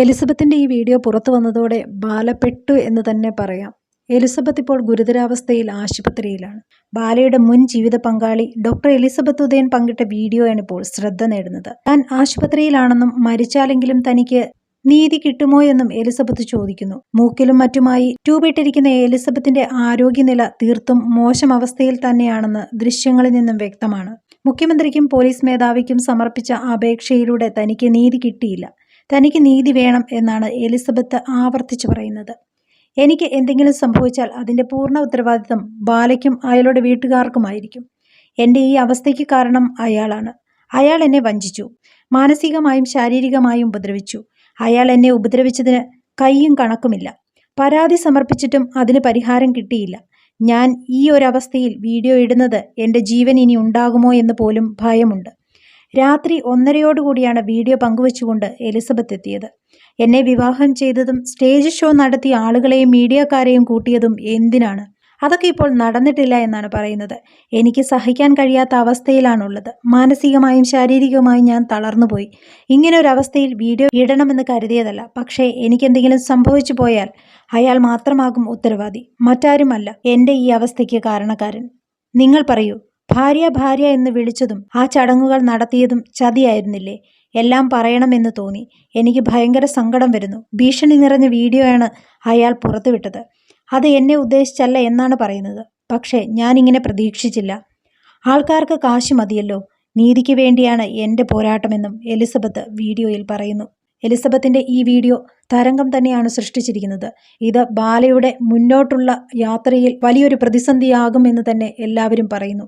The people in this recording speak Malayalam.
എലിസബത്തിന്റെ ഈ വീഡിയോ പുറത്തു വന്നതോടെ ബാലപ്പെട്ടു എന്ന് തന്നെ പറയാം. എലിസബത്ത് ഇപ്പോൾ ഗുരുതരാവസ്ഥയിൽ ആശുപത്രിയിലാണ്. ബാലയുടെ മുൻ ജീവിത പങ്കാളി ഡോക്ടർ എലിസബത്ത് ഉദയൻ പങ്കിട്ട വീഡിയോയാണ് ഇപ്പോൾ ശ്രദ്ധ നേടുന്നത്. താൻ ആശുപത്രിയിലാണെന്നും മരിച്ചാലെങ്കിലും തനിക്ക് നീതി കിട്ടുമോ എന്നും എലിസബത്ത് ചോദിക്കുന്നു. മൂക്കിലും മറ്റുമായി ട്യൂബിട്ടിരിക്കുന്ന എലിസബത്തിന്റെ ആരോഗ്യനില തീർത്തും മോശം അവസ്ഥയിൽ തന്നെയാണെന്ന് ദൃശ്യങ്ങളിൽ നിന്നും വ്യക്തമാണ്. മുഖ്യമന്ത്രിക്കും പോലീസ് മേധാവിക്കും സമർപ്പിച്ച അപേക്ഷയിലൂടെ തനിക്ക് നീതി കിട്ടിയില്ല. തനിക്ക് നീതി വേണം എന്നാണ് എലിസബത്ത് ആവർത്തിച്ചു പറയുന്നത്. എനിക്ക് എന്തെങ്കിലും സംഭവിച്ചാൽ അതിന്റെ പൂർണ ഉത്തരവാദിത്തം ബാലയ്ക്കും അയാളുടെ വീട്ടുകാർക്കുമായിരിക്കും. എന്റെ ഈ അവസ്ഥയ്ക്ക് കാരണം അയാളാണ്. അയാൾ എന്നെ വഞ്ചിച്ചു. മാനസികമായും ശാരീരികമായും ഉപദ്രവിച്ചു. അയാൾ എന്നെ ഉപദ്രവിച്ചതിന് കൈയും കണക്കുമില്ല. പരാതി സമർപ്പിച്ചിട്ടും അതിന് പരിഹാരം കിട്ടിയില്ല. ഞാൻ ഈ ഒരവസ്ഥയിൽ വീഡിയോ ഇടുന്നത് എന്റെ ജീവൻ ഇനി ഉണ്ടാകുമോ എന്ന് പോലും ഭയമുണ്ട്. രാത്രി ഒന്നരയോടുകൂടിയാണ് വീഡിയോ പങ്കുവച്ചുകൊണ്ട് എലിസബത്ത് എത്തിയത്. എന്നെ വിവാഹം ചെയ്തതും സ്റ്റേജ് ഷോ നടത്തിയ ആളുകളെയും മീഡിയക്കാരെയും കൂട്ടിയതും എന്തിനാണ്? അതൊക്കെ ഇപ്പോൾ നടന്നിട്ടില്ല എന്നാണ് പറയുന്നത്. എനിക്ക് സഹിക്കാൻ കഴിയാത്ത അവസ്ഥയിലാണുള്ളത്. മാനസികമായും ശാരീരികമായും ഞാൻ തളർന്നുപോയി. ഇങ്ങനെ ഒരു അവസ്ഥയിൽ വീഡിയോ ഇടണമെന്ന് കരുതിയതല്ല. പക്ഷേ എനിക്കെന്തെങ്കിലും സംഭവിച്ചു പോയാൽ അയാൾ മാത്രമാകും ഉത്തരവാദി. മറ്റാരുമല്ല. എന്റെ ഈ അവസ്ഥയ്ക്ക് കാരണക്കാരൻ. നിങ്ങൾ പറയൂ. ഭാര്യ ഭാര്യ എന്ന് വിളിച്ചതും ആ ചടങ്ങുകൾ നടത്തിയതും ചതിയായിരുന്നില്ലേ? എല്ലാം പറയണമെന്ന് തോന്നി. എനിക്ക് ഭയങ്കര സങ്കടം വരുന്നു. ഭീഷണി നിറഞ്ഞ വീഡിയോയാണ് അയാൾ പുറത്തുവിട്ടത്. അത് എന്നെ ഉദ്ദേശിച്ചല്ല എന്നാണ് പറയുന്നത്. പക്ഷേ ഞാനിങ്ങനെ പ്രതീക്ഷിച്ചില്ല. ആൾക്കാർക്ക് കാശ് മതിയല്ലോ. നീതിക്ക് വേണ്ടിയാണ് എന്റെ പോരാട്ടമെന്നും എലിസബത്ത് വീഡിയോയിൽ പറയുന്നു. എലിസബത്തിന്റെ ഈ വീഡിയോ തരംഗം തന്നെയാണ് സൃഷ്ടിച്ചിരിക്കുന്നത്. ഇത് ബാലയുടെ മുന്നോട്ടുള്ള യാത്രയിൽ വലിയൊരു പ്രതിസന്ധിയാകുമെന്ന് തന്നെ എല്ലാവരും പറയുന്നു.